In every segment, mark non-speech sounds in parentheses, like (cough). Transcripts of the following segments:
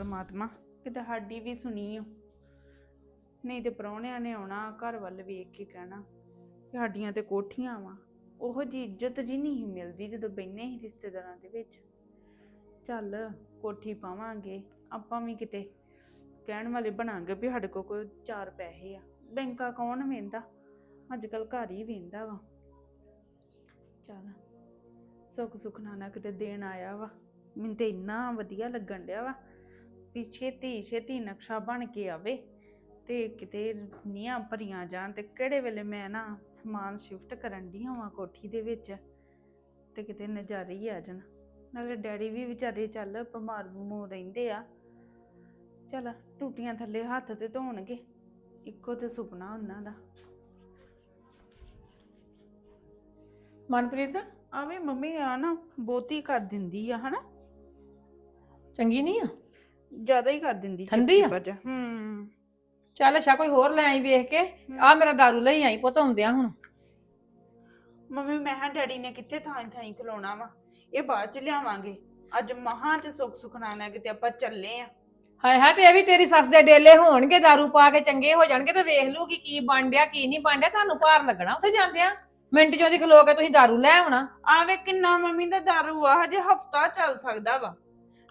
ਪ੍ਰਮਾਤਮਾ, ਕਿਤੇ ਸਾਡੀ ਵੀ ਸੁਣੀਓ। ਨਹੀਂ ਤੇ ਪ੍ਰਾਹੁਣਿਆਂ ਨੇ ਆਉਣਾ, ਘਰ ਵੱਲ ਵੇਖ ਕੇ ਕਹਿਣਾ ਕਿ ਸਾਡੀਆਂ ਤੇ ਕੋਠੀਆਂ ਵਾ। ਉਹੋ ਜੀ ਇੱਜ਼ਤ ਜੀ ਨਹੀਂ ਮਿਲਦੀ ਜਦੋਂ ਬੈਨੇ ਸੀ ਰਿਸ਼ਤੇਦਾਰਾਂ ਦੇ ਵਿੱਚ। ਚੱਲ ਕੋਠੀ ਪਾਵਾਂਗੇ, ਆਪਾਂ ਵੀ ਕਿਤੇ ਕਹਿਣ ਵਾਲੇ ਬਣਾਂਗੇ ਵੀ ਸਾਡੇ ਕੋਲ ਕੋਈ ਚਾਰ ਪੈਸੇ ਆ। ਬੈਂਕਾਂ ਕੌਣ ਵੇਂਦਾ? ਅੱਜ ਕੱਲ ਘਰ ਹੀ ਵੇਂਦਾ ਵਾ। ਚੱਲ ਸੁੱਖ ਸੁਖਨਾ ਨਾਨਾ ਕਿਤੇ ਦੇਣ ਆਇਆ ਵਾ। ਮੈਨੂੰ ਤੇ ਇੰਨਾ ਵਧੀਆ ਲੱਗਣ ਡਿਆ ਵਾ। ਵੀ ਛੇਤੀ ਛੇਤੀ ਨਕਸ਼ਾ ਬਣ ਕੇ ਆਵੇ ਤੇ ਕਿਤੇ ਨੀਆਂ ਭਰੀਆਂ ਜਾਣ ਤੇ ਕਿਹੜੇ ਵੇਲੇ ਮੈਂ ਨਾ ਸਮਾਨ ਸ਼ਿਫਟ ਕਰਨ ਦੀ ਹਾਂ ਕੋਠੀ ਦੇ ਵਿੱਚ ਤੇ ਕਿਤੇ ਨਜ਼ਾਰੇ ਹੀ ਆ ਜਾਣ। ਨਾਲੇ ਡੈਡੀ ਵੀ ਵਿਚਾਰੇ ਚੱਲ ਬਿਮਾਰ ਬਮੂਰ ਰਹਿੰਦੇ ਆ। ਚੱਲ ਟੂਟੀਆਂ ਥੱਲੇ ਹੱਥ ਤੇ ਧੋਣਗੇ ਇੱਕੋ ਤੇ ਸੁਪਨਾ ਉਹਨਾਂ ਦਾ। ਮਨਪ੍ਰੀਤ? ਆਵੇ ਮੰਮੀ ਆ ਨਾ ਬਹੁਤੀ ਕਰ ਦਿੰਦੀ ਆ ਹਨਾ? ਚੰਗੀ ਨਹੀਂ ਆ? ਜ਼ਿਆਦਾ ਹੀ ਕਰ ਦਿੰਦੀ ਠੰਡੀ ਆ? ਚਿਪਚਿਪਾ ਜਿਹਾ। ਹੂੰ। ਚੱਲ ਅੱਛਾ ਕੋਈ ਹੋਰ ਲੈ ਆਈ ਵੇਖ ਕੇ। ਆ ਮੇਰਾ ਦਾਰੂ ਲਈ ਆਈ ਪੁੱਤ ਆਉਂਦਿਆਂ ਹੁਣ। ਮੰਮੀ ਮੈਂ ਹਾਂ ਡੈਡੀ ਨੇ ਕਿੱਥੇ ਥਾਂ ਥਾਂ ਖਲੋਣਾ ਵਾ? ਇਹ ਬਾਅਦ ਚ ਲਿਆਵਾਂਗੇ। ਅੱਜ ਮਹਾਂ ਤੇ ਸੁੱਖ ਸੁਖਨਾਣਾ ਕਿਤੇ ਆਪਾਂ ਚੱਲੇ ਆ। ਹਾਏ ਹਾਏ ਤੇ ਇਹ ਵੀ ਤੇਰੀ ਸੱਸ ਦੇ ਡੇਲੇ ਹੋਣਗੇ ਦਾਰੂ ਪਾ ਕੇ ਚੰਗੇ ਹੋ ਜਾਣਗੇ ਤੇ ਵੇਖ ਲੂਗੀ ਕੀ ਬਣ ਡਿਆ ਕੀ ਨਹੀਂ ਬਣ ਡਿਆ ਤੁਹਾਨੂੰ ਭਾਰ ਲੱਗਣਾ ਉੱਥੇ ਜਾਂਦਿਆਂ। ਮਿੰਟ ਚੋਂ ਦੀ ਖਲੋ ਕੇ ਤੁਸੀਂ ਦਾਰੂ ਲੈ ਆਉਣਾ। ਆਵੇ ਕਿੰਨਾ ਮੰਮੀ ਦਾ ਦਾਰੂ ਆ ਹਜੇ ਹਫਤਾ ਚੱਲ ਸਕਦਾ ਵਾ।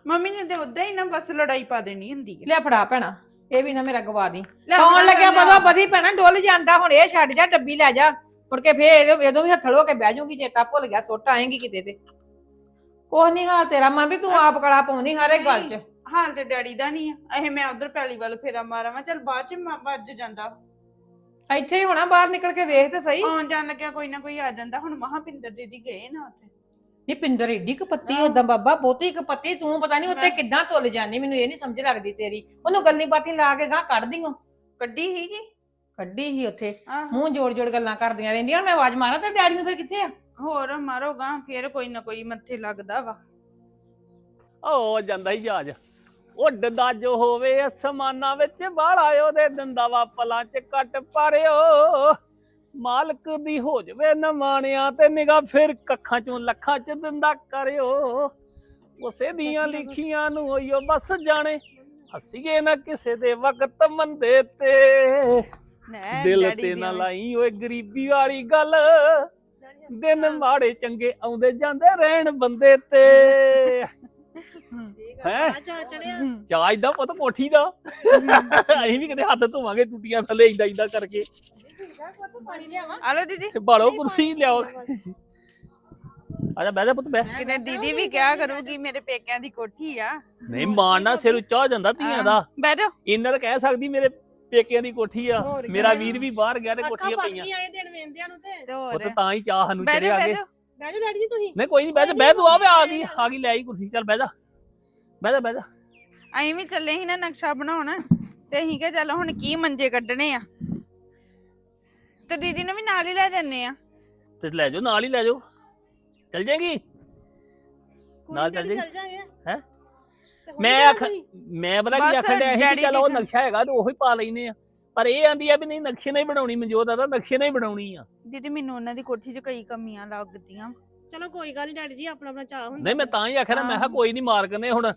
ਮੰਮੀ ਨੇ ਤੇ ਉਦਾਂ ਹੀ ਨਾ ਬਸ ਲੜਾਈ ਪਾ ਦੇਣੀ ਹੁੰਦੀ ਹੈ ਲੈ ਫੜਾ ਭੈਣਾ ਇਹ ਵੀ ਨਾ ਮੇਰਾ ਗਵਾ ਦੀ। ਲੈ ਆਪਣਾ ਲੱਗਿਆ ਲੈ ਬਦੋ ਬਦੀ ਭੈਣਾ ਡੁੱਲ ਜਾਂਦਾ ਹੁਣ ਇਹ ਛੱਡ ਜਾ ਡੱਬੀ ਲੈ ਜਾ। ਮੁੜ ਕੇ ਫੇਰ ਇਹਦੋਂ ਇਹਦੋਂ ਵੀ ਹੱਥੜ ਹੋ ਕੇ ਬਹਿ ਜਾਊਗੀ ਚੇਤਾ ਭੁੱਲ ਗਿਆ ਸੁੱਟ ਆਏਗੀ ਕਿਤੇ ਤੇ। ਕੋਹ ਨਹੀਂ ਹਾਲ ਤੇਰਾ ਮਨ ਵੀ ਤੂੰ ਆਪ ਕੜਾ ਪਾਉਣੀ ਹਰ ਇੱਕ ਗੱਲ 'ਚ। ਹਾਲ ਤੇ ਡੈਡੀ ਦਾ ਨਹੀਂ ਆ। ਇਹ ਮੈਂ ਉਧਰ ਪੈਲੀ ਵੱਲ ਫੇਰਾ ਮਾਰਾਂ ਵਾ ਚੱਲ ਬਾਅਦ ਚ ਮ- ਵੱਜ ਜਾਂਦਾ। ਇੱਥੇ ਹੀ ਹੋਣਾ ਬਾਹਰ ਨਿਕਲ ਕੇ ਵੇਖ ਤੇ ਸਹੀ। ਆਉਣ ਜਾਣ ਲੱਗਿਆ ਕੋਈ ਨਾ ਕੋਈ ਆ ਜਾਂਦਾ। ਹੁਣ ਮਹਾਪਿੰਦਰ ਦੀਦੀ ਗਏ ਨਾ ਉੱਥੇ। ਨੀ ਪਿੰਦਰ ਏਡੀ ਕਪੱਤੀ। ਉਦਾਂ ਬਾਬਾ ਬਹੁਤੀ ਕਪੱਤੀ ਤੂੰ ਪਤਾ ਨਹੀਂ ਉੱਤੇ ਕਿੱਦਾਂ ਤੁੱਲ ਜਾਨੀ ਮੈਨੂੰ ਇਹ ਨਹੀਂ ਸਮਝ ਲੱਗਦੀ ਤੇਰੀ। ਉਹਨੂੰ ਗੱਲੀ ਬਾਤੀ ਲਾ ਕੇ ਗਾਂ ਕੱਢ ਦਿਓ। ਕੱਢੀ ਹੀਗੀ ਕੱਢੀ ਹੀ ਉੱਥੇ। ਆਹੋ। ਮੂੰਹ ਜੋੜ ਜੋੜ ਗੱਲਾਂ ਕਰਦੀਆਂ ਰਹਿੰਦੀਆਂ ਮੈਂ ਆਵਾਜ਼ ਮਾਰਾਂ ਤੇ ਡੈਡੀ ਨੂੰ ਫਿਰ ਕਿੱਥੇ ਆ? ਹੋਰ ਮਾਰੋਗਾ ਫਿਰ ਕੋਈ ਨਾ ਕੋਈ ਮੱਥੇ ਲੱਗਦਾ ਵਾ। ਉਹ ਜਾਂਦਾ ਹੀ ਜਹਾਜ਼ ਉੱਡਦਾ ਜੋ ਹੋਵੇ ਅਸਮਾਨਾਂ ਵਿੱਚ ਬਾਲਾ ਉਹਦੇ ਦੰਦਾ ਵਾ ਪਲਾਂ ਚ ਕੱਟ ਪਰਿਓ। ਮਾਲਕ ਦੀ ਹੋ ਜਵੇ ਨਮਾਣਿਆ ਤੇ ਨਿਗਾ ਫਿਰ ਕੱਖਾਂ ਚੋਂ ਲੱਖਾਂ ਚ ਦਿੰਦਾ ਕਰਿਓ। ਉਸੇ ਦੀਆਂ ਲਿਖੀਆਂ ਨੂੰ ਹੋਈਓ ਬਸ ਜਾਣੇ। ਹੱਸੀਏ ਨਾ ਕਿਸੇ ਦੇ ਵਕਤ ਮੰਦੇ ਤੇ। ਦਿਲ ਤੇ ਨਾ ਲਾਈ ਓਏ ਗਰੀਬੀ ਵਾਲੀ ਗੱਲ। ਦਿਨ ਮਾੜੇ ਚੰਗੇ ਆਉਂਦੇ ਜਾਂਦੇ ਰਹਿਣ ਬੰਦੇ ਤੇ। (laughs) ਹੈ? ਚਾਹ ਦਾ ਪੁੱਤ ਕੋਠੀ ਦਾ। ਅਸੀਂ ਵੀ ਕਿਤੇ ਹੱਥ ਧੋਵਾਂਗੇ ਟੁੱਟੀਆਂ ਥੱਲੇ ਇਦਾਂ ਇਦਾਂ ਕਰਕੇ। ਆ ਲਓ ਦੀਦੀ ਬਾਲੋ ਕੁਰਸੀ ਲਿਆਓ। ਆਜਾ ਬਹਿ ਜਾ ਪੁੱਤ ਬਹਿ। ਕਿਤੇ ਦੀਦੀ ਵੀ ਕਿਹਾ ਕਰੂਗੀ ਮੇਰੇ ਪੇਕਿਆਂ ਦੀ ਕੋਠੀ ਆ। ਨਹੀਂ ਮਾਣ ਨਾਲ ਸਿਰ ਉੱਚਾ ਹੋ ਜਾਂਦਾ ਧੀਆਂ ਦਾ। ਬਹਿ ਜਾਓ। ਇਹਨਾਂ ਤਾਂ ਕਹਿ ਸਕਦੀ ਮੇਰੇ ਪੇਕਿਆਂ ਦੀ ਕੋਠੀ ਆ। ਮੇਰਾ। ਵੀਰ ਵੀ ਬਾਹਰ ਗਿਆ ਤੇ ਕੋਠੀਆਂ ਪਈਆਂ। ਇਹ ਦਿਨ ਵੇਂਦਿਆਂ ਨੂੰ ਤੇ। ਪੁੱਤ ਤਾਂ ਹੀ ਚਾਹ ਸਾਨੂੰ ਬਹਿ ਚੜੇ ਜਾਓ। ਆ ਬਹਿ ਜਾ ਡੈਡੀ ਜੀ ਤੁਸੀਂ। ਨਹੀਂ ਕੋਈ ਨਹੀਂ ਬਹਿ ਜਾ ਬਹਿ ਤੂੰ ਆਵੇ ਆ ਗਈ ਆ ਗਈ ਲੈ ਆਈ ਕੁਰਸੀ ਚੱਲ ਬਹਿ ਜਾ। ਬਹਿ ਜਾ ਬਹਿ ਜਾ। ਅਸੀਂ ਵੀ ਚੱਲੇ ਸੀ ਨਾ ਨਕਸ਼ਾ ਬਣਾਉਣ ਤੇ ਅਸੀਂ ਕਿਹਾ ਚੱਲ ਹੁਣ ਕੀ ਮੰਜੇ ਕੱਢਣੇ ਆ। ਤੇ ਦੀਦੀ ਨੂੰ ਵੀ ਨਾਲ ਹੀ ਲੈ ਜੰਨੇ ਆ। ਤੇ ਲੈ ਜਾਓ ਨਾਲ ਹੀ ਲੈ ਜਾਓ। ਚੱਲ ਜਾਏਗੀ? ਨਾਲ ਚੱਲ ਹੈਂ? ਹੁਣ ਮੈਂ ਆਖ? ਮੈਂ ਪਤਾ ਕੀ ਆਖਣ ਡਿਆ ਸੀ ਚੱਲ ਉਹ ਨਕਸ਼ਾ ਹੈਗਾ ਤੇ ਉਹੀ ਪਾ ਲੈਨੇ ਆ। ਪਰ ਇਹ ਆਂਦੀ ਆ ਵੀ ਨਹੀਂ ਨਕਸ਼ੇ ਨਹੀਂ ਬਣਾਉਣੀ ਮਨਜੋਤ ਦਾ ਨਕਸ਼ੇ ਨਹੀਂ ਬਣਾਉਣੀ ਆ। ਦੀਦੀ ਮੈਨੂੰ ਉਹਨਾਂ ਦੀ ਕੋਠੀ 'ਚ ਕਈ ਕਮੀਆਂ ਲੱਗਦੀਆਂ। ਚਲੋ ਕੋਈ ਗੱਲ ਨਹੀਂ ਡੈਡੀ ਜੀ ਆਪਣਾ ਆਪਣਾ ਚਾਹ ਹੁੰਦਾ ਨਹੀਂ ਮੈਂ ਤਾਂ ਹੀ ਆਖਿਆ ਨਾ ਮੈਂ ਕਿਹਾ। ਕੋਈ ਨਹੀਂ ਮਾਰਕ ਨੇ ਹੁਣ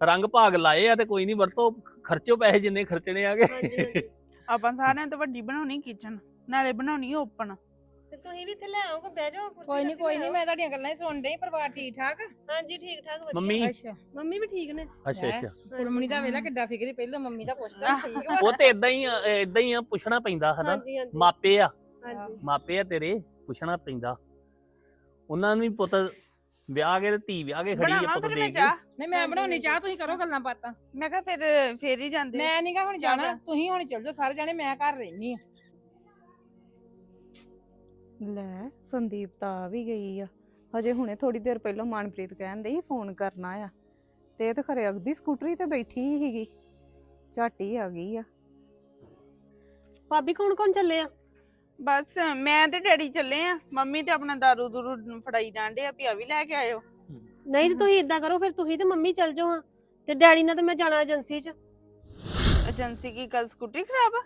ਰੰਗ ਭਾਗ ਲਾਏ ਆ ਤੇ ਕੋਈ ਨਹੀਂ ਵਰਤੋ ਖਰਚੋ ਪੈਸੇ ਜਿੰਨੇ ਖਰਚਣੇ ਆਗੇ। ਹਾਂਜੀ, ਹਾਂਜੀ। ਆਪਾਂ ਸਾਰਿਆਂ ਤੋਂ ਵੱਡੀ ਬਣਾਉਣੀ ਕਿਚਨ ਨਾਲੇ ਬਣਾਉਣੀ ਓਪਨ ਤੇ ਤੁਸੀਂ ਵੀ ਇੱਥੇ ਲੈ ਆਓਗੇ ਬਹਿ ਜਾਓ ਕੁਰਸੀ ਕੋਈ ਨਹੀਂ ਕੋਈ ਨਹੀਂ ਆਓ। ਮੈਂ ਤੁਹਾਡੀਆਂ ਗੱਲਾਂ ਹੀ ਸੁਣ ਰਹੀ ਪਰਿਵਾਰ ਠੀਕ ਠਾਕ? ਹਾਂਜੀ ਠੀਕ ਠਾਕ ਵਧੀਆ। ਮੰਮੀ? ਅੱਛਾ। ਮੰਮੀ ਵੀ ਠੀਕ ਨੇ। ਅੱਛਾ। ਅੱਛਾ। ਕੁੜਮਣੀ ਦਾ ਵੇਲਾ ਕਿੱਡਾ ਫਿਕਰੀ ਪਹਿਲਾਂ ਮੰਮੀ ਦਾ ਪੁੱਛਦਾ ਠੀਕ ਵਾ ਉਹ ਤੇ ਇਦਾਂ ਹੀ ਇਦਾਂ ਹੀ ਆ ਪੁੱਛਣਾ ਪੈਂਦਾ ਹਨਾ? ਹਾਂਜੀ ਹਾਂਜੀ। ਮਾਪੇ ਆ। ਹਾਂਜੀ। ਮਾਪੇ ਆ ਤੇਰੇ ਪੁੱਛਣਾ ਪੈਂਦਾ। ਉਹਨਾਂ ਨੂੰ ਵੀ ਪੁੱਤ ਵਿਆਹ ਕੇ ਤੇ ਧੀ ਵਿਆਹ ਕੇ ਖੜੀ ਆ ਬਣਾਵਾਂ ਪੁੱਤ ਫਿਰ ਦੇ ਮੈਂ ਕੇ ਚਾਹ? ਨਹੀਂ ਮੈਂ ਬਣਾਉਣੀ ਚਾਹ ਤੁਸੀਂ ਕਰੋ ਗੱਲਾਂ ਬਾਤਾਂ। ਮੈਂ ਕਿਹਾ ਫਿਰ ਫੇਰ ਹੀ ਜਾਂਦੇ ਮੈਂ ਨਹੀਂਗਾ ਹੁਣ ਜਾਣਾ ਜਾਣਾ। ਤੁਸੀਂ ਹੁਣ ਚੱਲ ਜਾਓ ਸਾਰੇ ਜਾਣੇ ਮੈਂ ਘਰ ਰਹਿਣੀ ਆ। ਲੈ ਸੰਦੀਪ ਤਾਂ ਆ ਵੀ ਗਈ ਆ। ਹਜੇ ਹੁਣੇ ਥੋੜੀ ਦੇਰ ਪਹਿਲਾਂ ਮਨਪ੍ਰੀਤ ਕਹਿੰਦੇ ਸੀ ਫੋਨ ਕਰਨਾ ਆ। ਤੇ ਇਹ ਤਾਂ ਖਰੇ ਅਗਦੀ ਸਕੂਟਰੀ ਤੇ ਬੈਠੀ ਹੀ ਸੀਗੀ। ਝਾਟੀ ਆ ਗਈ ਆ। ਭਾਬੀ ਕੌਣ ਕੌਣ ਚੱਲੇ ਆ? ਬਸ ਮੈਂ ਤੇ ਡੈਡੀ ਚੱਲੇ ਆ। ਮੰਮੀ ਤੇ ਆਪਣਾ ਦਾਰੂ ਦੂਰੂ ਫੜਾਈ ਜਾਂਦੇ ਆ ਵੀ ਆ ਵੀ ਲੈ ਕੇ ਆਇਓ। ਨਹੀਂ ਤੇ ਤੁਸੀਂ ਇਦਾਂ ਕਰੋ ਫਿਰ ਤੁਸੀਂ ਤੇ ਮੰਮੀ ਚੱਲ ਜਾਓ ਹਾਂ। ਤੇ ਡੈਡੀ ਨਾਲ ਤੇ ਮੈਂ ਜਾਣਾ ਏਜੰਸੀ 'ਚ। ਏਜੰਸੀ ਕੀ ਕੱਲ ਸਕੂਟਰੀ ਖਰਾਬ ਆ?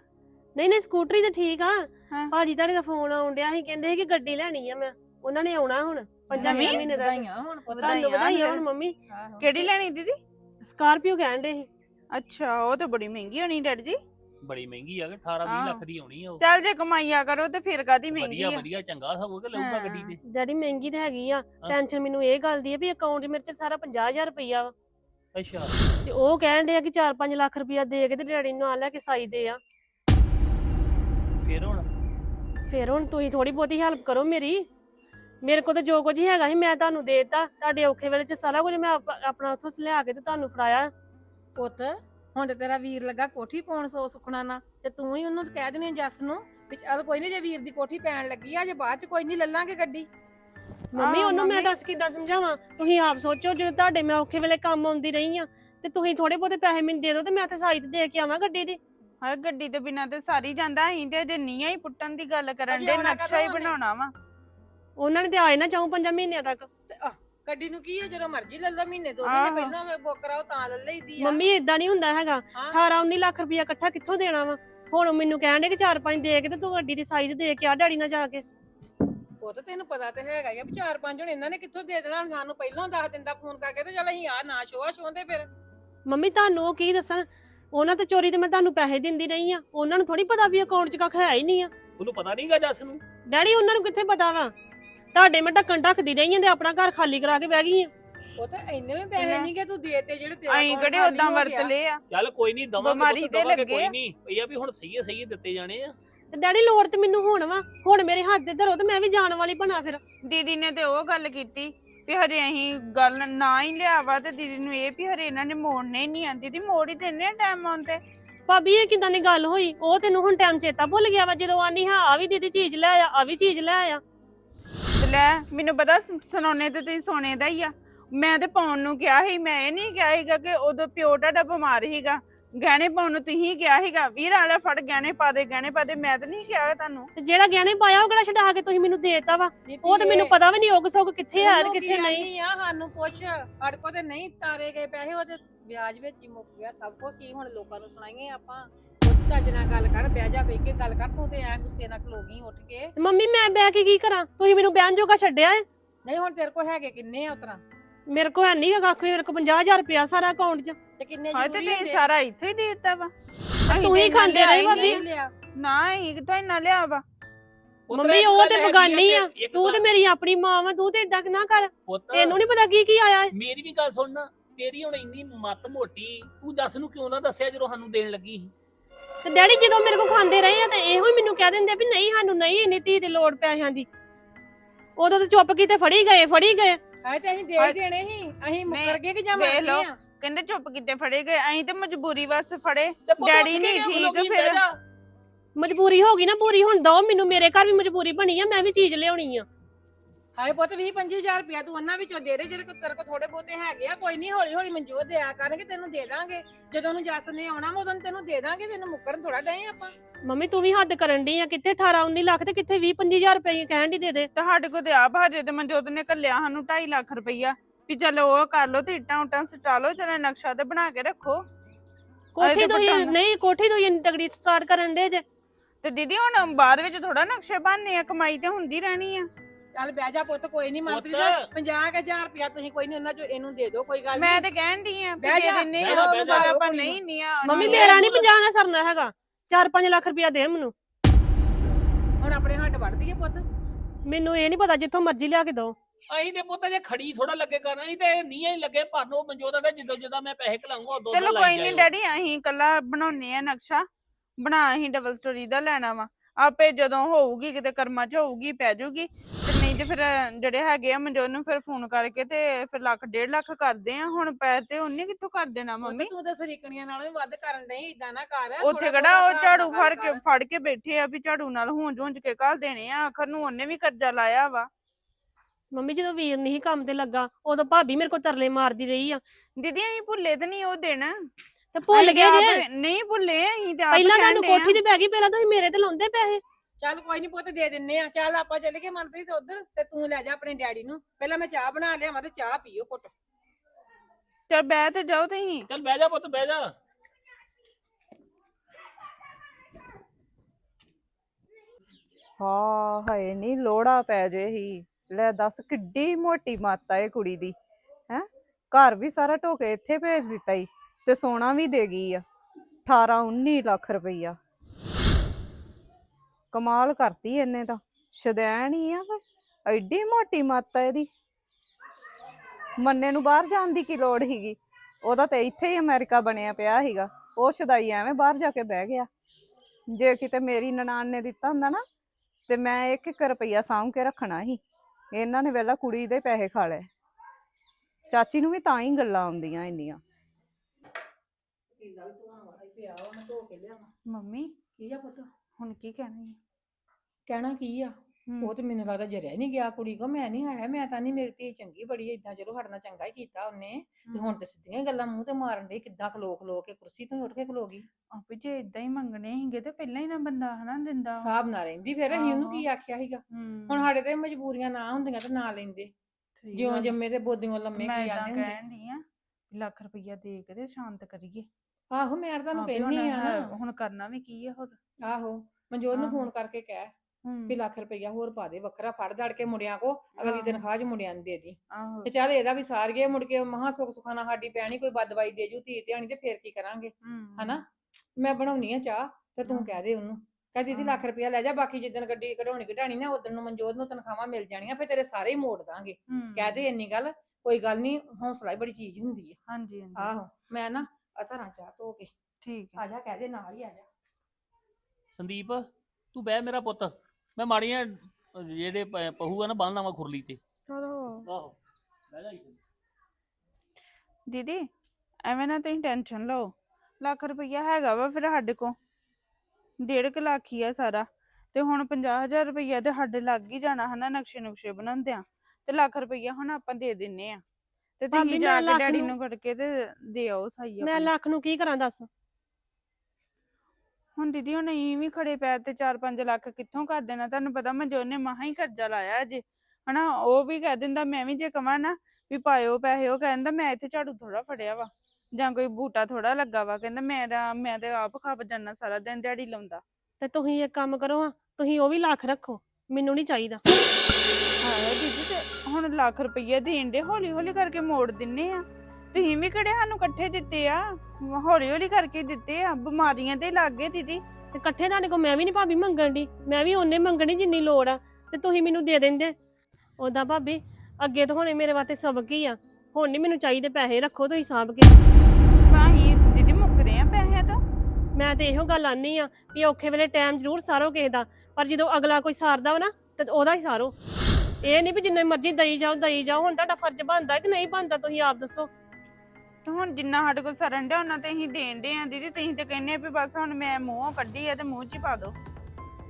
ਨਹੀਂ ਨਹੀਂ ਸਕੂਟਰੀ ਤੇ ਠੀਕ ਆ। ਹਾਂ। ਭਾਜੀ ਤੁਹਾਡੇ ਦਾ ਫੋਨ ਆਉਣ ਡਿਆ ਸੀ ਕਹਿੰਦੇ ਸੀ ਕਿ ਗੱਡੀ ਲੈਣੀ ਆ ਮੈਂ। ਉਹਨਾਂ ਨੇ ਆਉਣਾ ਹੁਣ ਪੰਜਾਂ ਨਵੀਂ? ਛੇ ਮਹੀਨੇ ਦਾ। ਵਧਾਈਆਂ ਹੁਣ ਪੁੱਤ ਤੁਹਾਨੂੰ ਵਧਾਈਆਂ ਹੁਣ। ਮੰਮੀ। ਕਿਹੜੀ ਲੈਣੀ ਦੀਦੀ? ਸਕਾਰਪੀਓ ਕਹਿਣ ਦੇ ਸੀ। ਅੱਛਾ ਉਹ ਤਾਂ ਬੜੀ ਮਹਿੰਗੀ ਹੋਣੀ ਡੈਡੀ ਜੀ। ਬੜੀ ਮਹਿੰਗੀ ਆ ਕਿ 18 20 ਆਹੋ। ਲੱਖ ਦੀ ਆਉਣੀ ਆ ਉਹ। ਚੱਲ ਜੇ ਕਮਾਈਆ ਕਰੋ ਤੇ ਫਿਰ ਕਾਦੀ ਮਹਿੰਗੀ ਵਧੀਆ ਆ? ਵਧੀਆ ਚੰਗਾ ਸਗੋਂ ਕਿ ਲਊਗਾ। ਗੱਡੀ ਤੇ। ਡੈਡੀ ਮਹਿੰਗੀ ਤਾਂ ਹੈਗੀ ਆ। ਟੈਨਸ਼ਨ ਮੈਨੂੰ ਇਹ ਗੱਲ ਦੀ ਆ ਵੀ ਅਕਾਊਂਟ ਮੇਰੇ 'ਚ ਸਾਰਾ 50000 ਰੁਪਈਆ ਵਾ। ਅੱਛਾ। ਤੇ ਉਹ ਕਹਿਣ ਦੇ ਆ ਕਿ 4-5 ਲੱਖ ਰੁਪਈਆ ਦੇ ਕੇ ਤੇ ਡੈਡੀ ਨੂੰ ਨਾਲ ਲੈ ਕੇ ਸਾਈ ਦੇ ਆ। ਫਿਰ ਹੁਣ? ਫਿਰ ਹੁਣ ਤੁਸੀਂ ਥੋੜੀ ਬਹੁਤੀ ਹੈਲਪ ਕਰੋ ਮੇਰੀ। ਮੇਰੇ ਕੋਲ ਤਾਂ ਜੋ ਕੁਝ ਹੈਗਾ ਸੀ ਮੈਂ ਤੁਹਾਨੂੰ ਦੇਤਾ। ਤੁਹਾਡੇ ਔਖੇ ਵੇਲੇ 'ਚ ਸਾਰਾ ਕੁਝ ਮੈਂ ਆਪ- ਆਪਣਾ ਉੱਥੋਂ ਲਿਆ ਕੇ ਤੇ ਤੁਹਾਨੂੰ ਫੜਾਇਆ। ਪੁੱਤ ਹੁਣ ਤੇ ਤੇਰਾ ਵੀਰ ਲੱਗਾ ਕੋਠੀ ਪਾਉਣ ਸੋ ਸੁਖਣਾ ਨਾ। ਤੇ ਤੂੰ ਹੀ ਉਹਨੂੰ ਕਹਿ ਦੇਣੀ ਜੱਸ ਨੂੰ ਵੀ ਚੱਲ ਕੋਈ ਨਹੀਂ ਜੇ ਵੀਰ ਦੀ ਕੋਠੀ ਪੈਣ ਲੱਗੀ ਆ ਜੇ ਬਾਅਦ ਚ ਕੋਈ ਨਹੀਂ ਲੱਲਾਂਗੇ ਗੱਡੀ। ਮੰਮੀ ਆਹ, ਉਹਨੂੰ ਮੈਂ ਮੰਮੀ। ਦੱਸ ਕਿੱਦਾਂ ਸਮਝਾਵਾਂ? ਤੁਸੀਂ ਆਪ ਸੋਚੋ ਜਦੋਂ ਤੁਹਾਡੇ ਮੈਂ ਔਖੇ ਵੇਲੇ ਕੰਮ ਆਉਂਦੀ ਰਹੀ ਆ ਤੇ ਤੁਸੀਂ ਥੋੜੇ ਬਹੁਤੇ ਪੈਸੇ ਮੈਨੂੰ ਦੇ ਦਿਓ ਤੇ ਮੈਂ ਤੇ ਸਾਈ ਤੇ ਦੇ ਕੇ ਆਵਾਂ ਗੱਡੀ ਦੀ। ਹਾਂ ਗੱਡੀ ਤੋਂ ਬਿਨਾਂ ਤੇ ਸਾਰੀ ਜਾਂਦਾ ਅਸੀਂ ਤੇ ਅਜੇ ਨੀਆਂ ਹੀ ਪੁੱਟਣ ਦੀ ਗੱਲ ਕਰਨ ਅਜੇ ਦੇ ਆਉਣਾ ਨਕਸ਼ਾ ਹੀ ਕਦੋਂ ਉਹਨੇ? ਬਣਾਉਣਾ ਵਾ। ਉਹਨਾਂ ਨੇ ਤੇ ਆਏ ਨਾ ਚਾਹੂ ਪੰਜਾਂ ਮਹੀਨਿਆਂ ਤੱਕ। ਤੇ ਆਹ, ਗੱਡੀ ਨੂੰ ਕੀ ਹੈ ਜਦੋਂ ਮਰਜ਼ੀ ਲੈ ਲਓ ਮਹੀਨੇ ਦੋ ਆਹੋ। ਮਹੀਨੇ ਪਹਿਲਾਂ ਬੁੱਕ ਕਰਾਓ ਤਾਂ ਲੈ ਲਈਦੀ ਆ। ਮੰਮੀ ਇਦਾਂ ਨਹੀਂ ਹੁੰਦਾ ਹੈਗਾ। ਹਾਂ। 18 19 ਲੱਖ ਰੁਪਇਆ ਇਕੱਠਾ ਕਿੱਥੋਂ ਦੇਣਾ ਵਾ? ਹੁਣ ਉਹ ਮੈਨੂੰ ਕਹਿਣ ਦੇ ਕਿ 4-5 ਦੇ ਕੇ ਤੇ ਤੂੰ ਗੱਡੀ ਦੀ ਸਾਈਜ਼ ਦੇ ਕੇ ਆ ਡੈਡੀ ਨਾਲ ਜਾ ਕੇ। ਪੁੱਤ ਤੈਨੂੰ ਪਤਾ ਤੇ ਹੈਗਾ ਹੀ ਆ ਵੀ ਚਾਰ ਪੰਜ ਹੁਣ ਇਹਨਾਂ ਨੇ ਕਿੱਥੋਂ ਦੇ ਦੇਣਾ ਹੁਣ ਸਾਨੂੰ ਪਹਿਲਾਂ ਦੱਸ ਦਿੰਦਾ ਫੋਨ ਕਰਕੇ ਤੇ ਚੱਲ ਅਸੀਂ ਆ ਨਾ ਸ਼ੋਆ ਸ਼ੋਂਦੇ ਫਿਰ। ਮੰਮੀ ਤੁਹਾਨੂੰ ਉਹ ਕੀ ਦੱਸਣ ਉਹਨਾਂ ਤੇ ਚੋਰੀ ਤੇ ਮੈਂ ਤੁਹਾਨੂੰ ਪੈਸੇ ਦਿੰਦੀ ਰਹੀ ਆ। ਉਹਨਾਂ ਨੂੰ ਥੋੜੀ ਪਤਾ ਵੀ ਅਕਾਊਂਟ 'ਚ ਕੱਖ ਹੈ ਹੀ ਨਹੀਂ ਆ। ਉਹਨੂੰ ਪਤਾ ਨਹੀਂਗਾ ਜੱਸ ਨੂੰ। ਡੈਡੀ ਉਹਨਾਂ ਨੂੰ ਕਿੱਥੇ ਪਤਾ ਵਾ? ਤੁਹਾਡੇ ਮੈਂ ਢੱਕਣ ਢੱਕਦੀ ਰਹੀ ਆ ਤੇ ਆਪਣਾ ਘਰ ਖਾਲੀ ਕਰਾ ਕੇ ਬਹਿ ਗਈ ਆ। ਉਹ ਤਾਂ ਇੰਨੇ ਵੀ ਪੈਸੇ? ਨਹੀਂਗੇ ਤੂੰ ਦੇਤੇ ਜਿਹੜੇ ਤੇਰਾ ਅਸੀਂ account ਕਿਹੜੇ ਖਾਲੀ ਉਦਾਂ ਹੋ ਵਰਤ ਗਿਆ। ਲਏ ਆ? ਚੱਲ ਕੋਈ ਨਹੀਂ ਦਵਾਂਗੇ ਬਿਮਾਰੀ ਪੁੱਤ, ਤੇ ਦਵਾਂਗੇ ਲੱਗੇ ਕੋਈ ਆ। ਨਹੀਂ। ਇਹ ਆ ਵੀ ਹੁਣ ਸਹੀ ਸਹੀ ਦਿੱਤੇ ਜਾਣੇ ਆ। ਤੇ ਡੈਡੀ ਲੋੜ ਤੇ ਮੈਨੂੰ ਹੁਣ ਵਾ। ਹੁਣ ਮੇਰੇ ਹੱਥ ਦੇ ਧਰੋ ਤੇ ਮੈਂ ਵੀ ਜਾਣ ਵਾਲੀ ਬਣਾ ਫਿਰ। ਦੀਦੀ ਨੇ ਤੇ ਉਹ ਗੱਲ ਕੀਤੀ। ਵੀ ਹਰੇ ਅਸੀਂ ਗੱਲ ਨਾ ਹੀ ਲਿਆ ਵਾ ਤੇ ਦੀਦੀ ਨੂੰ ਇਹ ਵੀ ਹਰੇ ਇਹਨਾਂ ਨੇ ਮੋੜਨੇ ਹੀ ਨਹੀਂ ਆਂਦੀ ਦੀ ਮੋੜ ਹੀ ਦਿੰਨੇ ਟਾਈਮ ਆਉਂਦੇ ਭਾਬੀ ਇਹ ਕਿਦਾਂ ਦੀ ਗੱਲ ਹੋਈ? ਉਹ ਤੈਨੂੰ ਹੁਣ ਟਾਈਮ ਚੇਤਾ ਭੁੱਲ ਗਿਆ ਵਾ ਜਦੋਂ ਆਨੀ ਹਾਂ ਆ ਵੀ ਦੀਦੀ ਚੀਜ਼ ਲੈ ਆ ਆ ਵੀ ਚੀਜ਼ ਲੈ ਆ। ਤੇ ਲੈ ਮੈਨੂੰ ਪਤਾ ਸ- ਸੁਣਾਉਣੇ ਤੇ ਤੁਸੀਂ ਸੋਨੇ ਦਾ ਹੀ ਆ। ਮੈਂ ਤੇ ਪਾਉਣ ਨੂੰ ਕਿਹਾ ਸੀ ਮੈਂ ਇਹ ਨਹੀਂ ਕਿਹਾ ਸੀਗਾ ਕਿ ਉਦੋਂ ਪਿਓ ਤੁਹਾਡਾ ਬਿਮਾਰ ਸੀਗਾ। ਗਹਿਣੇ ਪਾਉਣ ਨੂੰ ਤੁਸੀਂ ਕਿਹਾ ਸੀਗਾ ਵੀਰ ਆਲੇ ਫੜ ਗਹਿਣੇ ਪਾ ਦੇ ਗਹਿਣੇ ਪਾ ਦੇ ਮੈਂ ਤਾਂ ਨਹੀਂ ਕਿਹਾ ਤੁਹਾਨੂੰ। ਤੇ ਜਿਹੜਾ ਗਹਿਣੇ ਪਾਇਆ ਉਹ ਕਿਹੜਾ ਛਡਾ ਕੇ ਤੁਸੀਂ ਮੈਨੂੰ ਦੇਤਾ ਵਾ? ਉਹ ਤੇ ਮੈਨੂੰ ਪਤਾ ਵੀ ਨਹੀਂ ਉਗ ਸੁਗ ਕਿੱਥੇ ਆ ਤੇ ਕਿੱਥੇ ਕੀ ਨਹੀਂ। ਆ ਸਾਨੂੰ ਕੁਛ ਕੋਲ ਤੇ ਨਹੀਂ ਤਾਰੇ ਗਏ ਪੈਸੇ ਉਹ ਤੇ ਵਿਆਜ ਵਿੱਚ ਹੀ ਮੁੱਕ ਗਿਆ ਸਭ ਕੁਝ ਕੀ ਹੁਣ ਲੋਕਾਂ ਨੂੰ ਸੁਣਾਈਏ ਆਪਾਂ? ਉਹ ਚੱਜ ਨਾਲ ਗੱਲ ਕਰ ਬਹਿ ਜਾ ਬਹਿ ਕੇ ਗੱਲ ਕਰ ਤੂੰ ਤੇ ਐ ਗੁੱਸੇ ਨਾਲ ਖਲੋ ਗਈ ਉੱਠ ਕੇ। ਮੰਮੀ ਮੈਂ ਬਹਿ ਕੇ ਕੀ ਕਰਾਂ? ਤੁਸੀਂ ਮੈਨੂੰ ਬਿਆਨ ਜੋਗਾ ਛੱਡਿਆ ਨਹੀਂ ਹੁਣ ਤੇਰੇ ਕੋਲ ਹੈਗੇ ਕਿੰਨੇ ਆ ਉਤਰਾ? ਮੇਰੇ ਕੋਲ ਹੈ ਨਹੀਂ ਹੈਗਾ ਕੋਈ ਮੇਰੇ ਕੋਲ 50000 ਰੁਪਇਆ ਸਾਰਾ ਅਕਾਊਂਟ 'ਚ। ਤੇ ਕਿੰਨੇ ਹਾਂ ਤੇ ਜ਼ਰੂਰੀ ਤੁਸੀਂ ਹੁੰਦੇ ਆ? ਸਾਰਾ ਇੱਥੇ ਹੀ ਦੇ ਦਿੱਤਾ ਵਾ। ਅਸੀਂ ਤੂੰ ਹੀ ਖਾਂਦੇ ਰਹੇ ਭਾਬੀ। ਨਹੀਂ। ਨਹੀਂ ਲਿਆ। ਨਾ ਹੀ ਕਿਤੋਂ ਇੰਨਾ ਲਿਆ ਵਾ? ਪੁੱਤ, ਮੰਮੀ ਇੱਕ ਉਹ ਗੱਲ ਤੇ ਹੈਗੀ ਬਗਾਨੀ ਆ। ਤੇ ਇੱਕ ਤੂੰ ਤੇ ਗੱਲ- ਮੇਰੀ ਆਪਣੀ ਮਾਂ ਵਾ ਤੂੰ ਤੇ ਇਦਾਂ ਨਾ ਕਰ? ਪੁੱਤ, ਤੈਨੂੰ ਨਹੀਂ ਪਤਾ ਕੀ ਕੀ ਆਇਆ ਏ ਮੇਰੀ ਵੀ ਗੱਲ ਸੁਣ ਤੇਰੀ ਹੁਣ ਇੰਨੀ ਮੱਤ ਮੋਟੀ ਤੂੰ ਜੱਸ ਨੂੰ ਕਿਉਂ ਨਾ ਦੱਸਿਆ ਜਦੋਂ ਸਾਨੂੰ ਦੇਣ ਲੱਗੀ ਸੀ? ਤੇ ਡੈਡੀ ਜਦੋਂ ਮੇਰੇ ਕੋਲ ਖਾਂਦੇ ਰਹੇ ਆ ਤੇ ਇਹੋ ਹੀ ਮੈਨੂੰ ਕਹਿ ਦਿੰਦੇ ਵੀ ਨਹੀਂ ਸਾਨੂੰ ਨਹੀਂ ਇੰਨੀ ਧੀ ਦੀ ਲੋੜ ਪੈਸਿਆਂ ਦੀ। ਉਦੋਂ ਤੇ ਚੁੱਪ ਕੀਤੇ ਫੜੀ ਗਏ ਫੜੀ ਗਏ। ਹਾਏ ਤੇ ਅਸੀਂ ਦੇ ਹੀ ਦੇਣੇ ਸੀ ਅਸੀਂ ਮੁੱਕਰ ਗਏ ਕਿ ਜਾਂ ਵੇਖ ਮਰ ਲਓ। ਗਏ ਆ ਕਹਿੰਦੇ ਚੁੱਪ ਕੀਤੇ ਫੜੇ ਗਏ ਅਸੀਂ ਤੇ ਮਜਬੂਰੀ ਵਾਸਤੇ ਫੜੇ ਡੈਡੀ ਨਹੀਂ ਠੀਕ, ਫਿਰ-। ਮਜਬੂਰੀ ਹੋ ਗਈ ਨਾ ਪੂਰੀ ਹੁਣ ਦੋ ਮੈਨੂੰ ਮੇਰੇ ਘਰ ਵੀ ਮਜਬੂਰੀ ਬਣੀ ਆ ਮੈਂ ਵੀ ਚੀਜ਼ ਲਿਆਉਣੀ ਆ ਹਾਏ ਪੁੱਤ 20 25000 ਰੁਪਇਆ ਤੂੰ ਉਹਨਾਂ ਵਿੱਚੋਂ ਦੇ ਦੇ ਜਿਹੜੇ ਕੋ ਤੇਰੇ ਕੋ ਥੋੜੇ ਬਹੁਤੇ ਹੈਗੇ ਆ ਕੋਈ ਨਹੀਂ ਹੌਲੀ ਹੌਲੀ ਮਨਜੂਰ ਦਿਆ ਕਰਨਗੇ ਤੈਨੂੰ ਦੇ ਦਾਂਗੇ। ਜਦੋਂ ਨੂੰ ਜੱਸ ਨੇ ਆਉਣਾ ਵਾ ਉਦੋਂ ਤੈਨੂੰ ਦੇ ਦਾਂਗੇ ਤੈਨੂੰ ਮੁੱਕਰਨ ਥੋੜਾ ਡਏ ਆਪਾਂ। ਮੰਮੀ ਤੂੰ ਵੀ ਹੱਦ ਕਰਨ ਡਈ ਆ ਕਿੱਥੇ 18 19 ਲੱਖ ਤੇ ਕਿੱਥੇ 20 25000 ਰੁਪਏ ਕਹਿਣ ਦੀ ਦੇ ਦੇ। ਤੇ ਸਾਡੇ ਕੋਲ ਤੇ ਆਪ ਹਜੇ ਤੇ ਮਨਜੋਤ ਨੇ ਕੱਲਿਆ ਸਾਨੂੰ 2.5 ਲੱਖ ਰੁਪਈਆ ਵੀ ਚਲੋ ਉਹ ਕਰ ਲਓ ਤੇ ਇੱਟਾਂ ਉਟਾਂ ਸਟਾ ਲਓ ਚਲੋ ਨਕਸ਼ਾ ਤੇ ਬਣਾ ਕੇ ਰੱਖੋ। ਕੋਠੀ ਤੇ ਹੀ। ਨਹੀਂ ਕੋਠੀ ਤੋਂ ਹੀ ਇੰਨੀ ਤਗੜੀ ਸਟਾਰਟ ਕਰਨ ਦੇ ਜੇ। ਤੇ ਦੀਦੀ ਹੁਣ ਬਾਅਦ ਵਿੱਚ ਥੋੜਾ ਨਕਸ਼ੇ ਬਣਨੇ ਆ ਕਮਾਈ ਤੇ ਹੁੰਦੀ ਰਹਿਣੀ ਆ। ਚੱਲ ਬਹਿ ਜਾ ਪੁੱਤ ਕੋਈ ਨਹੀਂ। ਮਨਪ੍ਰੀਤ 50000 ਰੁਪਇਆ ਤੁਸੀਂ ਕੋਈ ਨਹੀਂ ਉਹਨਾਂ ਚੋਂ ਇਹਨੂੰ ਦੇ ਦਿਓ ਕੋਈ ਗੱਲ ਮੈਂ ਨਹੀਂ ਤੇ ਕਹਿਣ ਦੀ ਆ ਬਹਿ ਦੇ ਜਾ, ਦਿੰਨੇ ਬਹਿ ਆ ਜਾ, ਬਹਿ ਜਾ, ਕੋਈ ਨਹੀਂ ਨਹੀਂ ਆ ਮੰਮੀ ਨਹੀਂ, ਮੇਰਾ ਨਹੀਂ ਨਹੀਂ, 50 ਨਾ ਸਰਨਾ ਹੈਗਾ 4-5 ਲੱਖ ਰੁਪਇਆ ਦੇ ਮੈਨੂੰ। ਹੁਣ ਆਪਣੇ ਹੱਟ ਵੜ ਦਈਏ ਪੁੱਤ। ਮੈਨੂੰ ਇਹ ਨਹੀਂ ਪਤਾ ਜਿੱਥੋਂ ਮਰਜ਼ੀ ਲਿਆ ਕੇ ਦੋ। ਅਸੀਂ ਤੇ ਪੁੱਤ ਜੇ ਖੜੀ ਥੋੜਾ ਲੱਗੇ ਕਰਨਾ ਸੀ ਤੇ ਨਹੀਂ ਹੀ ਲੱਗੇ ਉਹ ਮਨਜੋਤ ਦਾ ਜਦੋਂ ਜਦੋਂ ਮੈਂ ਪੈਸੇ ਖਲਾਉਂਗਾ ਉਦੋਂ ਚਲੋ ਕੋਈ ਨਹੀਂ। ਡੈਡੀ ਅਸੀਂ ਕੱਲਾ ਬਣਾਉਨੇ ਆ ਨਕਸ਼ਾ ਬਣਾ ਅਸੀਂ ਡਬਲ ਸਟੋਰੀ ਦਾ ਲੈਣਾ ਵਾ। ਆਪੇ ਜਦੋਂ ਹੋਊਗੀ ਕਿਤੇ ਕਰਮਾਂ 'ਚ ਹੋਊਗੀ ਪੈ ਜਾਊਗੀ ਤੇ ਨਹੀਂ ਤੇ ਫਿਰ ਜਿਹੜੇ ਹੈਗੇ ਆ ਮਨਜੋਤ ਨੂੰ ਫਿਰ ਫੋਨ ਕਰਕੇ ਤੇ ਫਿਰ ਲੱਖ ਡੇਢ ਲੱਖ ਕਰਦੇ ਆ। ਹੁਣ ਪੈਰ ਤੇ ਉਹਨੇ ਕਿੱਥੋਂ ਕਰ ਦੇਣਾ ਮੰਮੀ? ਤੂੰ ਤਾਂ ਸਰੀਕਣੀਆਂ ਨਾਲੋਂ ਵੀ ਵੱਧ ਕਰਨ ਡਈ ਇਦਾਂ ਨਾ ਕਰ ਉੱਥੇ ਥੋੜ੍ਹਾ ਕਿਹੜਾ ਉਹ ਝਾੜੂ ਫੜ ਕੇ ਕਰ। ਫੜ ਕੇ ਬੈਠੇ ਆ ਵੀ ਝਾੜੂ ਨਾਲ ਹੁੰਜ ਹੁੰਜ ਕੇ ਕੱਲ ਦੇਣੇ ਆ। ਆਖਰ ਨੂੰ ਉਹਨੇ ਵੀ ਕਰਜ਼ਾ ਲਾਇਆ ਵਾ। ਮੰਮੀ ਜਦੋਂ ਵੀਰ ਨਹੀਂ ਕੰਮ ਤੇ ਲੱਗਾ ਉਦੋਂ ਭਾਬੀ ਮੇਰੇ ਕੋਲ ਤਰਲੇ ਮਾਰਦੀ ਰਹੀ ਆ। ਦੀਦੀ ਅਸੀਂ ਭੁੱਲੇ ਤੇ ਨਹੀਂ ਉਹ ਦਿਨ। ਤੇ ਭੁੱਲ ਗਏ ਜੇ। ਨਹੀਂ ਭੁੱਲੇ ਅਸੀਂ ਤੇ ਆਪ ਪਹਿਲਾਂ ਤੁਹਾਨੂੰ। ਕੋਠੀ ਤੇ ਬੈ ਗਈ ਪਹਿਲਾਂ ਤੁਸੀਂ ਮੇਰੇ ਤੇ ਲਾਉਂਦੇ ਪੈਸੇ ਚੱਲ ਕੋਈ ਨਹੀਂ ਪੁੱਤ ਦੇ ਦਿੰਨੇ ਆ। ਚੱਲ ਆਪਾਂ ਚੱਲ ਗਏ ਮਨਪ੍ਰੀਤ ਉਧਰ ਤੇ ਤੂੰ ਲੈ ਜਾ ਆਪਣੇ ਡੈਡੀ ਨੂੰ। ਪਹਿਲਾਂ ਮੈਂ ਚਾਹ ਬਣਾ ਲਿਆਵਾਂ ਤੇ ਚਾਹ ਪੀਓ ਘੁੱਟ। ਚੱਲ ਬਹਿ ਤੇ ਜਾਓ ਤੁਸੀਂ। ਚੱਲ ਬਹਿ ਜਾ ਪੁੱਤ ਬਹਿ ਜਾ। ਹਾਂ ਹਾਏ ਨਹੀਂ ਲੋੜਾ ਪੈ ਜੇ ਹੀ। ਲੈ ਦੱਸ ਕਿੱਡੀ ਮੋਟੀ ਮੱਤ ਇਹ ਕੁੜੀ ਦੀ। ਹੈ? ਘਰ ਵੀ ਸਾਰਾ ਢੋਕੇ ਇੱਥੇ ਭੇਜ ਦਿੱਤਾ ਈ। ਤੇ ਸੋਨਾ ਵੀ ਦੇ ਗਈ ਆ। 18 19 ਲੱਖ ਰੁਪਈਆ। ਕਮਾਲ ਕਰਤੀ ਇਹਨੇ ਤਾਂ। ਸ਼ਦੈਣ ਹੀ ਆ ਵੇ ਐਡੀ ਮੋਟੀ ਮੱਤ ਆ ਇਹਦੀ। ਮੰਨੇ ਨੂੰ ਬਾਹਰ ਜਾਣ ਦੀ ਕੀ ਲੋੜ ਸੀਗੀ? ਉਹਦਾ ਤੇ ਇੱਥੇ ਹੀ ਅਮਰੀਕਾ ਬਣਿਆ ਪਿਆ ਸੀਗਾ। ਉਹ ਸ਼ਦਾਈ ਐਵੇਂ ਬਾਹਰ ਜਾ ਕੇ ਬਹਿ ਗਿਆ। ਜੇ ਕਿਤੇ ਮੇਰੀ ਨਨਾਣ ਨੇ ਦਿੱਤਾ ਹੁੰਦਾ ਨਾ, ਤੇ ਮੈਂ ਇੱਕ ਇੱਕ ਰੁਪਈਆ ਸਾਂਭ ਕੇ ਰੱਖਣਾ ਸੀ। ਇਹਨਾਂ ਨੇ ਵੇਲਾ ਕੁੜੀ ਦੇ ਪੈਸੇ ਖਾ ਲਏ। ਚਾਚੀ ਨੂੰ ਵੀ ਤਾਂ ਹੀ ਗੱਲਾਂ ਆਉਂਦੀਆਂ ਇੰਨੀਆਂ। ਮੰਮੀ ਕੀ ਆ ਪੁੱਤ? ਹੁਣ ਕੀ ਕਹਿਣਾ ਹੈ ਕਹਿਣਾ ਕੀ ਆ? ਉਹ ਤੇ ਮੈਨੂੰ ਲੱਗਦਾ ਜਰਿਆ ਨਹੀਂ ਗਿਆ ਕੁੜੀ ਕੋ ਮੈਂ ਨਹੀਂ ਆਇਆ ਮੈਂ ਤਾਂ ਨਹੀਂ ਮੇਰੀ ਧੀ ਚੰਗੀ ਬੜੀ ਇਦਾਂ ਚਲੋ ਸਾਡੇ ਨਾਲ ਚੰਗਾ ਹੀ ਕੀਤਾ ਉਹਨੇ। ਤੇ ਹੁਣ ਤੇ ਸਿੱਧੀਆਂ ਹੀ ਗੱਲਾਂ ਮੂੰਹ ਤੇ ਮਾਰਨ ਦੇ ਕਿੱਦਾਂ ਖਲੋ ਖਲੋ ਕੇ ਕੁਰਸੀ ਤੋਂ ਉੱਠ ਕੇ ਖਲੋ ਗਈ। ਆਪੇ ਜੇ ਇਦਾਂ ਹੀ ਮੰਗਣੇ ਸੀਗੇ ਤੇ ਪਹਿਲਾਂ ਹੀ ਨਾ ਬੰਦਾ ਹਨਾ ਦਿੰਦਾ। ਸਾਹਬ ਨਾ ਰਹਿੰਦੀ ਫਿਰ ਅਸੀਂ ਉਹਨੂੰ ਕੀ। ਆਖਿਆ ਸੀਗਾ? ਹੂੰ। ਹੁਣ ਸਾਡੇ ਤੇ ਮਜਬੂਰੀਆਂ ਨਾ ਹੁੰਦੀਆਂ ਤੇ ਨਾ ਲੈਂਦੇ। ਜਿਉਂ। ਜੰਮੇ ਤੇ ਬੋਦੀਆਂ ਲੰਮੇ ਮੈਂ ਕੀ ਇਦਾਂ ਆਂਦੇ ਹੁੰਦੇ। ਕਹਿਣ ਦੀ ਆ ਲੱਖ ਰੁਪਈਆ ਦੇ ਕੇ ਤੇ ਸ਼ਾਂਤ ਕਰੀਏ। ਆਹੋ ਮੈਂ ਤਾਂ ਤੁਹਾਨੂੰ ਹਾਂ, ਹੁਣ ਆ ਹੈ- ਨਾ। ਹੁਣ ਕਰਨਾ ਵੀ ਕੀ ਆ ਹੋਰ? ਆਹੋ ਮਨਜੋਤ ਨੂੰ ਆਹੋ। ਫੋਨ ਕਰਕੇ ਕਹਿ ਹੂੰ। ਵੀ ਲੱਖ ਰੁਪਈਆ ਹੋਰ ਪਾ ਦੇ ਵੱਖਰਾ ਫੜ ਦੜ ਕੇ ਮੁੰਡਿਆਂ ਕੋ ਅਗਲੀ ਆਹੋ। ਤਨਖਾਹ ਚ ਮੁੰਡਿਆਂ ਨੂੰ ਦੇ ਦੀ। ਆਹੋ। ਤੇ ਚੱਲ ਇਹਦਾ ਵੀ ਸਾਰ ਗਿਆ ਮੁੜ ਕੇ ਮਹਾ ਸੁੱਖ ਸੁਖਾਨਾ ਸਾਡੀ ਪੈਣੀ ਕੋਈ ਬਦਵਾਈ ਦੇ ਜੂ ਧੀ ਧਿਆਣੀ ਤੇ ਫੇਰ ਕੀ ਕਰਾਂਗੇ? ਹੂੰ। ਹਨਾ? ਮੈਂ ਬਣਾਉਣੀ ਆ ਚਾਹ ਤੇ ਤੂੰ ਹਾਂ। ਕਹਿ ਦੇ ਉਹਨੂੰ। ਕਹਿ ਦੀਦੀ ਹਾਂ। ਲੱਖ ਰੁਪਇਆ ਲੈ ਜਾ ਬਾਕੀ ਜਿੱਦਣ ਗੱਡੀ ਕਢਾਉਣੀ ਕਢਾਣੀ ਨਾ ਉਦੋਂ ਨੂੰ ਮਨਜੋਤ ਨੂੰ ਤਨਖਾਹਾਂ ਮਿਲ ਜਾਣੀਆਂ ਫੇਰ ਤੇਰੇ ਸਾਰੇ ਹੀ ਮੋੜ ਦਾਂਗੇ। ਹੂੰ। ਕਹਿ ਦੇ ਇੰਨੀ ਗੱਲ ਕੋਈ ਗੱਲ ਨਹੀਂ ਹੌਸਲਾ ਹੀ ਬੜੀ ਚੀਜ਼ ਹੁੰਦੀ ਆ। ਹਾਂਜੀ ਹਾਂਜੀ। ਆਹੋ ਮੈਂ ਨਾ ਆ ਧਰਾਂ ਚਾਹ ਧੋ ਕੇ। ਠੀਕ ਆ ਜਾ ਕਹਿ ਦੇ ਨਾਲ ਹੀ ਆ ਜਾ। ਸੰਦੀਪ ਤੂੰ ਬਹਿ ਮੇਰਾ ਪੁੱਤ। ਮੈਂ ਮਾੜੀਆਂ ਜਿਹੜੇ ਪ- ਪਹੂ ਆ ਨਾ ਬੰਨ੍ਹਣਾ ਵਾ ਖੁਰਲੀ ਤੇ। ਚਲੋ। ਆਹੋ ਬਹਿ ਜਾ ਇੱਥੇ। ਦੀਦੀ ਐਵੇਂ ਨਾ ਤੁਸੀਂ ਟੈਨਸ਼ਨ ਲਓ। ਲੱਖ ਰੁਪਈਆ ਹੈਗਾ ਵਾ ਫਿਰ ਸਾਡੇ ਕੋ ਡੇਢ ਕੁ ਲੱਖ ਹੀ ਆ ਸਾਰਾ। ਤੇ ਹੁਣ 50000 ਰੁਪਈਆ ਤੇ ਸਾਡੇ ਲੱਗ ਹੀ ਜਾਣਾ ਹਨਾ ਨਕਸ਼ੇ ਨੁਕਸ਼ੇ ਬਣਾਉਂਦਿਆਂ। ਤੇ ਲੱਖ ਰੁਪਈਆ ਹੁਣ ਆਪਾਂ ਦੇ ਦਿੰਨੇ ਆ। ਤੇ ਭਾਬੀ, ਤੁਸੀਂ ਮੈਂ ਜਾ ਕੇ ਲੱਖ ਡੈਡੀ ਨੂੰ- ਨੂੰ ਕੱਢ ਕੇ ਤੇ ਦੇ ਆਓ ਸਹੀ ਮੈਂ ਲੱਖ ਨੂੰ ਕੀ ਕਰਾਂ ਦੱਸ? ਹੁਣ ਦੀਦੀ ਹੁਣ ਅਸੀਂ ਵੀ ਖੜੇ ਪੈਰ ਤੇ 4-5 ਲੱਖ ਕਿੱਥੋਂ ਕਰ ਦੇਣਾ? ਤੁਹਾਨੂੰ ਪਤਾ ਮੈਂ ਜੋ ਨੇ ਮਹਾ ਹੀ ਕਰਜ਼ਾ ਲਾਇਆ ਅਜੇ ਹਨਾ ਉਹ ਵੀ ਕਹਿ ਦਿੰਦਾ ਮੈਂ ਵੀ ਜੇ ਕਵਾਂ ਨਾ ਵੀ ਪਾਇਓ ਪੈਸੇ ਉਹ ਕਹਿੰਦਾ ਮੈਂ ਇੱਥੇ ਝਾੜੂ ਥੋੜਾ ਫੜਿਆ ਵਾ। ਜਾਂ ਕੋਈ ਬੂਟਾ ਥੋੜਾ ਲੱਗਾ ਵਾ ਕਹਿੰਦਾ ਮੇਰਾ ਮੈਂ ਤੇ ਆਪ ਖੱਪ ਜਾਣਾ ਸਾਰਾ ਦਿਨ ਦਿਹਾੜੀ ਲਾਉਂਦਾ। ਤੇ ਤੁਸੀਂ ਇੱਕ ਕੰਮ ਕਰੋ ਹਾਂ ਤੁਸੀਂ ਉਹ ਵੀ ਲੱਖ ਰੱਖੋ ਮੈਨੂੰ ਨਹੀਂ ਚਾਹੀਦਾ। ਹਾਂ ਦੀਦੀ ਤੇ ਹੁਣ ਲੱਖ ਰੁਪਈਆ ਦੇਣ ਦੇ ਹੌਲੀ ਹੌਲੀ ਕਰਕੇ ਮੋੜ ਦਿੰਨੇ ਆ। ਤੁਸੀਂ ਵੀ ਕਿਹੜੇ ਸਾਨੂੰ ਇਕੱਠੇ ਦਿੱਤੇ ਆ? ਹੌਲੀ ਹੌਲੀ ਕਰਕੇ ਦਿੱਤੇ ਆ ਬਿਮਾਰੀਆਂ ਤੇ ਲੱਗ ਗਏ ਦੀਦੀ। ਤੇ ਇਕੱਠੇ ਤੁਹਾਡੇ ਕੋਲ ਮੈਂ ਵੀ ਨਹੀਂ ਭਾਬੀ ਮੰਗਣ ਦੀ ਮੈਂ ਵੀ ਉਹਨੇ ਮੰਗਣੀ ਜਿੰਨੀ ਲੋੜ ਆ ਤੇ ਤੁਸੀਂ ਮੈਨੂੰ ਦੇ ਦਿੰਦੇ। ਉਦਾਂ ਭਾਬੀ ਅੱਗੇ ਤੋਂ ਹੁਣੇ ਮੇਰੇ ਵਾਸਤੇ ਸਬਕ ਹੀ ਆ। ਹੁਣ ਨਹੀਂ ਮੈਨੂੰ ਚਾਹੀਦੇ ਪੈਸੇ ਰੱਖੋ ਤੁਸੀਂ ਸਾਂਭ ਕੇ। ਮਾਹੀ ਦੀਦੀ ਮੁੱਕ ਰਹੇ ਆ ਪੈਸੇ ਤਾਂ। ਮੈਂ ਤੇ ਇਹੋ ਗੱਲ ਆਨੀ ਆ ਵੀ ਔਖੇ ਵੇਲੇ ਟਾਈਮ ਜ਼ਰੂਰ ਸਾਰੋ ਕਿਸੇ ਦਾ ਪਰ ਜਦੋਂ ਅਗਲਾ ਕੋਈ ਸਾਰਦਾ ਵਾ ਨਾ ਤੇ ਉਹਦਾ ਹੀ ਸਾਰੋ। ਇਹ ਨਹੀਂ ਵੀ ਜਿੰਨੇ ਮਰਜ਼ੀ ਦਈ ਜਾਓ ਦਈ ਜਾਓ ਹੁਣ ਤੁਹਾਡਾ ਫਰਜ਼ ਬਣਦਾ ਕਿ ਨਹੀਂ ਬਣਦਾ ਤੁਸੀਂ ਆਪ ਦੱਸੋ। ਤੇ ਹੁਣ ਜਿੰਨਾ ਸਾਡੇ ਕੋਲ ਸਰਨ ਡਿਆ ਉਹਨਾਂ ਤੇ ਅਸੀਂ ਦੇਣ ਦੇ ਆ ਦੀਦੀ। ਤੁਸੀਂ ਤੇ ਕਹਿੰਦੇ ਆ ਵੀ ਬਸ ਹੁਣ ਮੈਂ ਮੂੰਹੋਂ ਕੱਢੀ ਆ ਤੇ ਮੂੰਹ 'ਚ ਹੀ ਪਾ ਦੋ।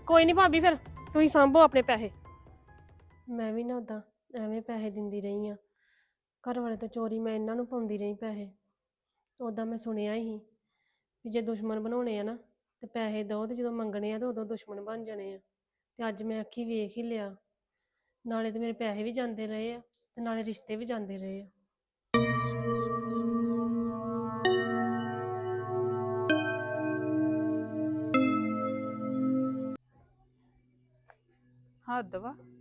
ਕੋਈ ਨਹੀਂ ਭਾਬੀ ਫਿਰ ਤੁਸੀਂ ਸੰਭੋ ਆਪਣੇ ਪੈਸੇ। ਮੈਂ ਵੀ ਨਾ ਉਦਾਂ ਐਵੇਂ ਪੈਸੇ ਦਿੰਦੀ ਰਹੀ ਆ। ਘਰ ਵਾਲੇ ਤੋਂ ਚੋਰੀ ਮੈਂ ਇਹਨਾਂ ਨੂੰ ਪਾਉਂਦੀ ਰਹੀ ਪੈਸੇ। ਉਦਾਂ ਮੈਂ ਸੁਣਿਆ ਹੀ ਵੀ ਜੇ ਦੁਸ਼ਮਣ ਬਣਾਉਣੇ ਆ ਨਾ ਤੇ ਪੈਸੇ ਦਿਓ ਤੇ ਜਦੋਂ ਮੰਗਣੇ ਆ ਤੇ ਉਦੋਂ ਦੁਸ਼ਮਣ ਬਣ ਜਾਣੇ ਆ। ਤੇ ਅੱਜ ਮੈਂ ਅੱਖੀ ਵੇਖ ਹੀ ਲਿਆ। ਨਾਲੇ ਤੇ ਮੇਰੇ ਪੈਸੇ ਵੀ ਜਾਂਦੇ ਰਹੇ ਆ ਤੇ ਨਾਲੇ ਰਿਸ਼ਤੇ ਵੀ ਜਾਂਦੇ ਰਹੇ ਆ। ਹੱਦ ਵਾ।